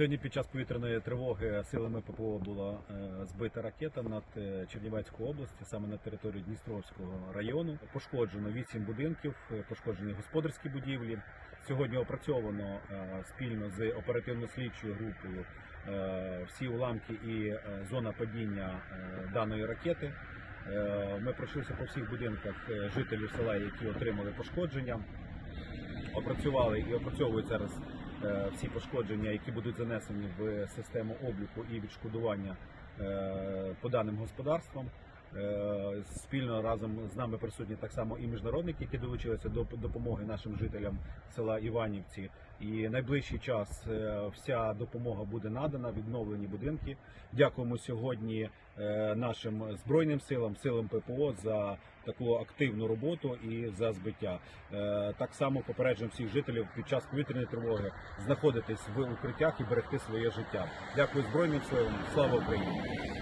Сьогодні під час повітряної тривоги силами ППО була е, збита ракета над е, Чернівецькою областю, саме на території Дністровського району. Пошкоджено 8 будинків, е, пошкоджені господарські будівлі. Сьогодні опрацьовано спільно з оперативно-слідчою групою всі уламки і зона падіння даної ракети. Ми пройшлися по всіх будинках жителів села, які отримали пошкодження. Опрацювали і опрацьовують зараз всі пошкодження, які будуть занесені в систему обліку і відшкодування е, по даним господарствам. Спільно разом з нами присутні так само і міжнародники, які долучилися до допомоги нашим жителям села Іванівці. І найближчий час е, вся допомога буде надана, відновлені будинки. Дякуємо сьогодні е, нашим збройним силам, силам ППО за таку активну роботу і за збиття. Е, Так само попереджуємо всіх жителів під час повітряної тривоги знаходитись в укриттях і берегти своє життя. Дякую Збройним силам. Слава Україні!